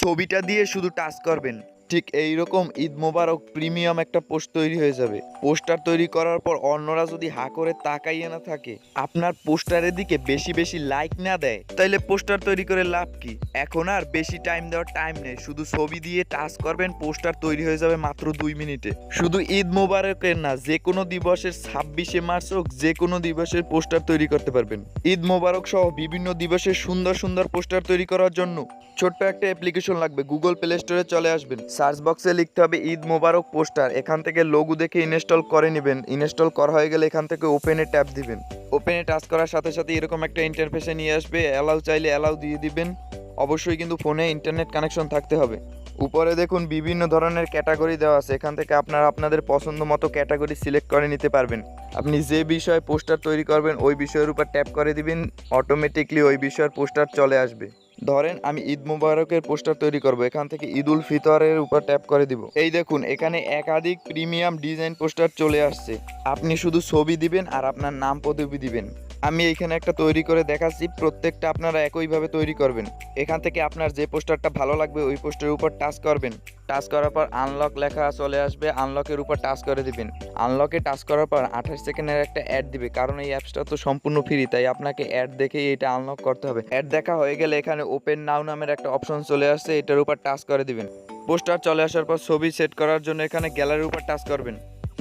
ছবিটা দিয়ে শুধু টাচ করবেন। ঠিক এই রকম ঈদ মোবারক প্রিমিয়াম একটা পোস্ট তৈরি হয়ে যাবে। পোস্টার তৈরি করার পর অন্যরা যদি হা করে তাকাইয়ে না থাকে, আপনার পোস্টারের দিকে বেশি বেশি লাইক না দেয়, তাইলে পোস্টার তৈরি করে লাভ কি? এখন আর বেশি টাইম দেওয়ার টাইম নেই, শুধু ছবি দিয়ে টাচ করবেন, পোস্টার তৈরি হয়ে যাবে মাত্র দুই মিনিটে। শুধু ঈদ মোবারকের না, যে কোনো দিবসের ছাব্বিশে মার্চ হোক, যে কোনো দিবসের পোস্টার তৈরি করতে পারবেন। ঈদ মোবারক সহ বিভিন্ন দিবসের সুন্দর সুন্দর পোস্টার তৈরি করার জন্য ছোট্ট একটা অ্যাপ্লিকেশন লাগবে গুগল প্লে স্টোরে চলে আসবেন। সার্চ বক্সে লিখতে হবে, ঈদ মোবারক পোস্টার। এখান থেকে লোগো দেখে ইনস্টল করে নেবেন। ইনস্টল করা হয়ে গেলে এখান থেকে ওপেনে ট্যাপ দিবেন। ওপেনে টাচ করার সাথে সাথে এরকম একটা ইন্টারফেসে নিয়ে আসবে। অ্যালাউ চাইলে অ্যালাউ দিয়ে দিবেন। অবশ্যই কিন্তু ফোনে ইন্টারনেট কানেকশন থাকতে হবে। উপরে দেখুন বিভিন্ন ধরনের ক্যাটাগরি দেওয়া আছে। এখান থেকে আপনারা আপনাদের পছন্দ মতো ক্যাটাগরি সিলেক্ট করে নিতে পারবেন। আপনি যে বিষয়ে পোস্টার তৈরি করবেন, ওই বিষয়ের উপর ট্যাপ করে দিবেন। অটোমেটিকলি ওই বিষয়ের পোস্টার চলে আসবে। ধরেন আমি ঈদ মুবারকের পোস্টার তৈরি করব, এখান থেকে ঈদ উল ফিতরের উপর ট্যাপ করে দিব। এই দেখুন, এখানে একাধিক প্রিমিয়াম ডিজাইন পোস্টার চলে আসছে। আপনি শুধু ছবি দিবেন আর আপনার নাম পদবি দিবেন। আমি এইখানে একটা তৈরি করে দেখাচ্ছি, প্রত্যেকটা আপনারা একইভাবে তৈরি করবেন। এখান থেকে আপনার যে পোস্টারটা ভালো লাগবে, ওই পোস্টারের উপর টাচ করবেন। টাচ করার পর আনলক লেখা চলে আসবে, আনলকের উপর টাচ করে দিবেন। আনলকে টাচ করার পর আঠাশ সেকেন্ডের একটা অ্যাড দিবে, কারণ এই অ্যাপসটা তো সম্পূর্ণ ফ্রি, তাই আপনাকে অ্যাড দেখেই এটা আনলক করতে হবে। অ্যাড দেখা হয়ে গেলে এখানে ওপেন নাও নামের একটা অপশন চলে আসছে, এটার উপর টাচ করে দিবেন। পোস্টার চলে আসার পর ছবি সেট করার জন্য এখানে গ্যালারির উপর টাচ করবেন।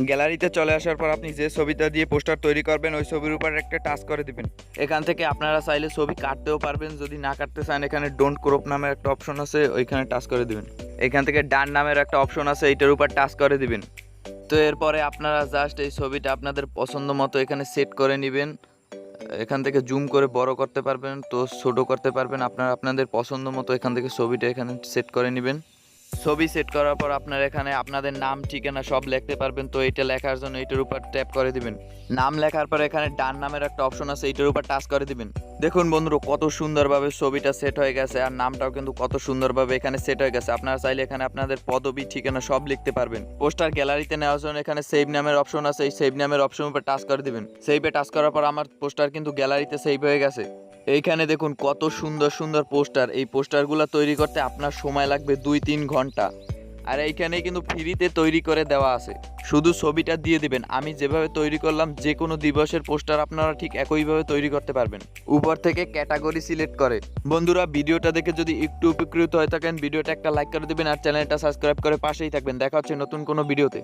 গ্যালারিতে চলে আসার পর আপনি যে ছবিটা দিয়ে পোস্টার তৈরি করবেন, ওই ছবির উপর একটা টাচ করে দিবেন। এখান থেকে আপনারা চাইলে ছবি কাটতেও পারবেন, যদি না কাটতে চান এখানে ডোন্ট ক্রপ নামের একটা অপশন আছে, ওইখানে টাচ করে দিবেন। এখান থেকে ডান নামের একটা অপশন আছে, এইটার উপর টাচ করে দিবেন। তো এরপরে আপনারা জাস্ট এই ছবিটা আপনাদের পছন্দ মতো এখানে সেট করে নেবেন। এখান থেকে জুম করে বড় করতে পারবেন, তো ছোট করতে পারবেন, আপনারা আপনাদের পছন্দ মতো এখান থেকে ছবিটা এখানে সেট করে নেবেন। ছবি সেট করার পর আপনার এখানে আপনাদের নাম, ঠিকানা সব লিখতে পারবেন। তো এটা লেখার জন্য এটার উপর ট্যাপ করে দিবেন। নাম লেখার পর এখানে ডান নামের একটা অপশন আছে, এটার উপর টাচ করে দিবেন। দেখুন বন্ধুরা, কত সুন্দরভাবে ছবিটা সেট হয়ে গেছে আর নামটাও কিন্তু কত সুন্দরভাবে এখানে সেট হয়ে গেছে। আপনারা চাইলে এখানে আপনাদের পদবি, ঠিকানা সব লিখতে পারবেন। পোস্টার গ্যালারিতে নেওয়ার জন্য এখানে সেভ নামের অপশন আছে, এই সেভ নামের অপশন উপর টাচ করে দিবেন। সেভে টাচ করার পর আমার পোস্টার কিন্তু গ্যালারিতে সেভ হয়ে গেছে। এইখানে দেখুন কত সুন্দর সুন্দর পোস্টার। এই পোস্টারগুলো তৈরি করতে আপনার সময় লাগবে দুই তিন ঘণ্টা। আর এইখানে কিন্তু ফ্রিতে তৈরি করে দেওয়া আছে। শুধু ছবিটা দিয়ে দিবেন। আমি যেভাবে তৈরি করলাম যে কোনো দিবসের পোস্টার আপনারা ঠিক একইভাবে তৈরি করতে পারবেন। উপর থেকে ক্যাটাগরি সিলেক্ট করে। বন্ধুরা, ভিডিওটা দেখে যদি একটু উপকৃত হয়ে থাকেন, ভিডিওটা একটা লাইক করে দিবেন আর চ্যানেলটা সাবস্ক্রাইব করে পাশেই থাকবেন। দেখা হচ্ছে নতুন কোনো ভিডিওতে।